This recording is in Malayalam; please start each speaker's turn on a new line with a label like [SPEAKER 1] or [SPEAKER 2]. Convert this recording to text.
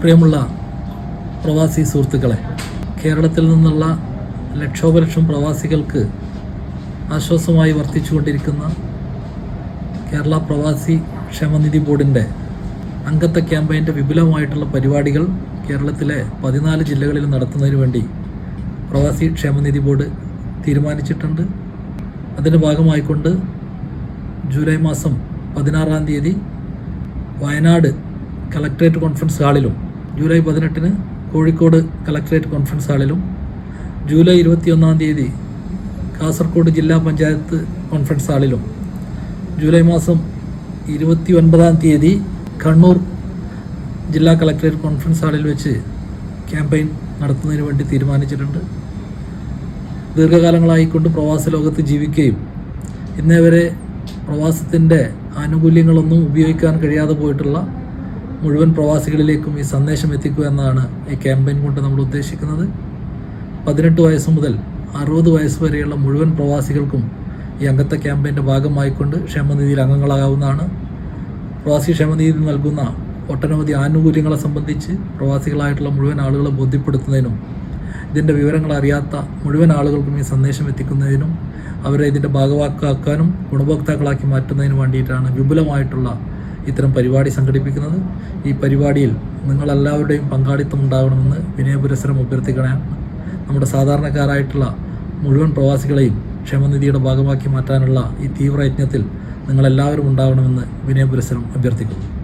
[SPEAKER 1] പ്രിയമുള്ള പ്രവാസി സുഹൃത്തുക്കളെ കേരളത്തിൽ നിന്നുള്ള ലക്ഷോപലക്ഷം പ്രവാസികൾക്ക് ആശ്വാസമായി വർത്തിച്ചുകൊണ്ടിരിക്കുന്ന കേരള പ്രവാസി ക്ഷേമനിധി ബോർഡിന്റെ അംഗത്വ ക്യാമ്പയിന്റെ വിപുലമായിട്ടുള്ള പരിപാടികൾ കേരളത്തിലെ പതിനാല് ജില്ലകളിൽ നടത്തുന്നതിന് വേണ്ടി പ്രവാസി ക്ഷേമനിധി ബോർഡ് തീരുമാനിച്ചിട്ടുണ്ട്. അതിന്റെ ഭാഗമായിക്കൊണ്ട് ജൂലൈ മാസം പതിനാറാം തീയതി വയനാട് കളക്ട്രേറ്റ് കോൺഫറൻസ് ഹാളിലും ജൂലൈ പതിനെട്ടിന് കോഴിക്കോട് കളക്ടറേറ്റ് കോൺഫറൻസ് ഹാളിലും ജൂലൈ ഇരുപത്തിയൊന്നാം തീയതി കാസർഗോഡ് ജില്ലാ പഞ്ചായത്ത് കോൺഫറൻസ് ഹാളിലും ജൂലൈ മാസം ഇരുപത്തി ഒൻപതാം തീയതി കണ്ണൂർ ജില്ലാ കളക്ടറേറ്റ് കോൺഫറൻസ് ഹാളിൽ വെച്ച് ക്യാമ്പയിൻ നടത്തുന്നതിന് വേണ്ടി തീരുമാനിച്ചിട്ടുണ്ട്. ദീർഘകാലങ്ങളായിക്കൊണ്ട് പ്രവാസ ലോകത്ത് ജീവിക്കുകയും ഇന്നേ വരെ പ്രവാസത്തിന്റെ ആനുകൂല്യങ്ങളൊന്നും ഉപയോഗിക്കാൻ കഴിയാതെ പോയിട്ടുള്ള മുഴുവൻ പ്രവാസികളിലേക്കും ഈ സന്ദേശം എത്തിക്കുക എന്നതാണ് ഈ ക്യാമ്പയിൻ കൊണ്ട് നമ്മൾ ഉദ്ദേശിക്കുന്നത്. പതിനെട്ട് വയസ്സ് മുതൽ അറുപത് വയസ്സ് വരെയുള്ള മുഴുവൻ പ്രവാസികൾക്കും ഈ അംഗത്വ ക്യാമ്പയിന്റെ ഭാഗമായിക്കൊണ്ട് ക്ഷേമനിധിയിൽ അംഗങ്ങളാകാവുന്നതാണ്. പ്രവാസി ക്ഷേമനിധി നൽകുന്ന ഒട്ടനവധി ആനുകൂല്യങ്ങളെ സംബന്ധിച്ച് പ്രവാസികളായിട്ടുള്ള മുഴുവൻ ആളുകളെ ബോധ്യപ്പെടുത്തുന്നതിനും ഇതിന്റെ വിവരങ്ങൾ അറിയാത്ത മുഴുവൻ ആളുകൾക്കും ഈ സന്ദേശം എത്തിക്കുന്നതിനും അവരെ ഇതിന്റെ ഭാഗവാക്കാക്കാനും ഗുണഭോക്താക്കളാക്കി മാറ്റുന്നതിനും വേണ്ടിയിട്ടാണ് വിപുലമായിട്ടുള്ള ഇത്തരം പരിപാടി സംഘടിപ്പിക്കുന്നത്. ഈ പരിപാടിയിൽ നിങ്ങളെല്ലാവരുടെയും പങ്കാളിത്തം ഉണ്ടാകണമെന്ന് വിനയപുരസരം അഭ്യർത്ഥിക്കണേ. നമ്മുടെ സാധാരണക്കാരായിട്ടുള്ള മുഴുവൻ പ്രവാസികളെയും ക്ഷേമനിധിയുടെ ഭാഗമാക്കി മാറ്റാനുള്ള ഈ തീവ്രയജ്ഞത്തിൽ നിങ്ങളെല്ലാവരും ഉണ്ടാവണമെന്ന് വിനയപുരസരം അഭ്യർത്ഥിക്കുന്നു.